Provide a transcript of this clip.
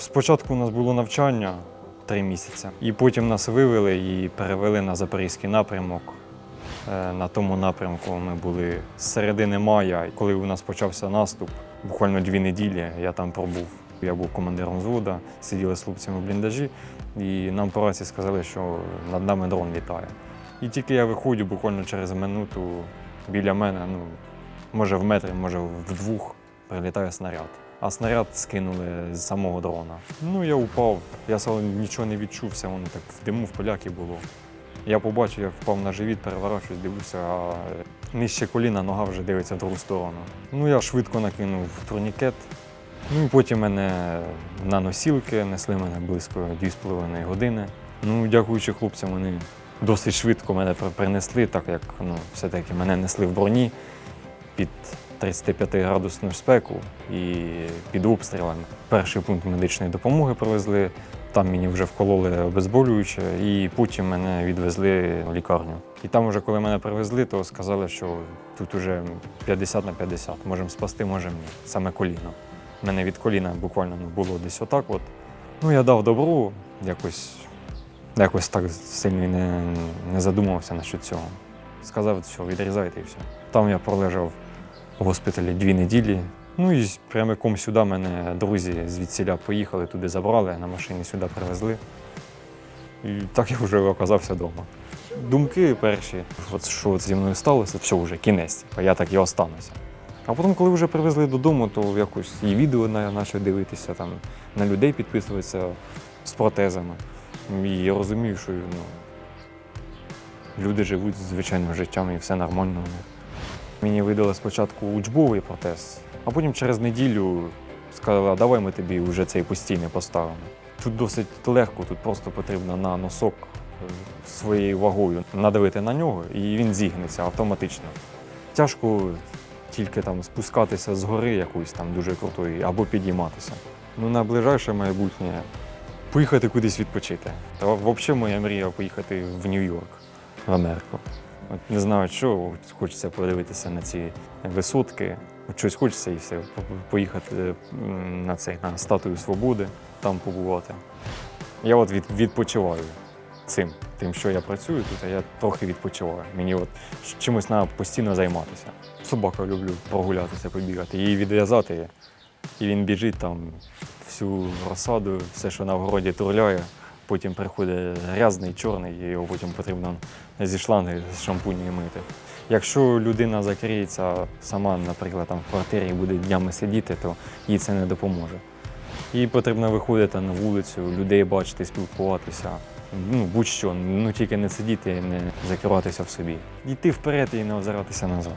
Спочатку у нас було навчання три місяці, і потім нас вивели і перевели на запорізький напрямок. Е, На тому напрямку ми були з середини мая, коли у нас почався наступ. Буквально дві неділі я там пробув. Я був командиром взводу, сиділи з хлопцями в бліндажі, і нам по раці сказали, що над нами дрон літає. І тільки я виходжу буквально через минуту біля мене, ну, може в метрі, може в двох, прилітає снаряд. А снаряд скинули з самого дрона. Ну, я упав, я сам нічого не відчув, все воно так в диму в поляки було. Я побачив, я впав на живіт, переворачуюсь, дивлюся, а нижче коліна, нога вже дивиться в другу сторону. Ну, я швидко накинув турнікет. Ну потім мене на носілки несли мене близько 2,5 години. Ну, дякуючи хлопцям, вони досить швидко мене принесли, так як ну, все-таки мене несли в броні під 35 градусну спеку і під обстрілами. Перший пункт медичної допомоги привезли. Там мені вже вкололи обезболююче, і потім мене відвезли в лікарню. І там, вже коли мене привезли, то сказали, що тут уже 50 на 50. Можемо спасти, можемо ні. Саме коліно. Мене від коліна буквально ну, було десь отак. От. Ну, я дав добру, якось, якось так сильно не, не задумався насчет цього. Сказав, що відрізайте і все. Там я пролежав в госпіталі дві неділі. Ну і прямиком сюди мене друзі звідсіля поїхали, туди забрали, на машині сюди привезли. І так я вже оказався вдома. Думки перші, от що зі мною сталося, все вже кінець, а я так і остануся. А потім, коли вже привезли додому, то якось і відео почав дивитися, там, на людей підписуватися з протезами. І я розумію, що ну, люди живуть звичайним життям і все нормально у них. Мені видали спочатку учбовий протез, а потім через неділю сказали, давай ми тобі вже цей постійний поставимо. Тут досить легко, тут просто потрібно на носок е, своєю вагою надавити на нього, і він зігнеться автоматично. Тяжко тільки там спускатися з гори якоїсь там дуже крутої або підійматися. Ну, на ближайше майбутнє поїхати кудись відпочити. Та взагалі моя мрія поїхати в Нью-Йорк, в Америку. От не знаю, що хочеться подивитися на ці висотки. От щось хочеться і все. Поїхати на цей на статую свободи, там побувати. Я от від, відпочиваю цим, тим, що я працюю тут, а я трохи відпочиваю. Мені от чимось треба постійно займатися. Собака люблю прогулятися, побігати, її відв'язати, і він біжить там всю розсаду, все, що на вгороді турляє. Потім приходить грязний, чорний, і його потім потрібно зі шланги з шампунем мити. Якщо людина закриється сама, наприклад, там в квартирі і буде днями сидіти, то їй це не допоможе. Їй потрібно виходити на вулицю, людей бачити, спілкуватися. Ну, будь-що, ну тільки не сидіти, не закриватися в собі. Йти вперед і не озиратися назад.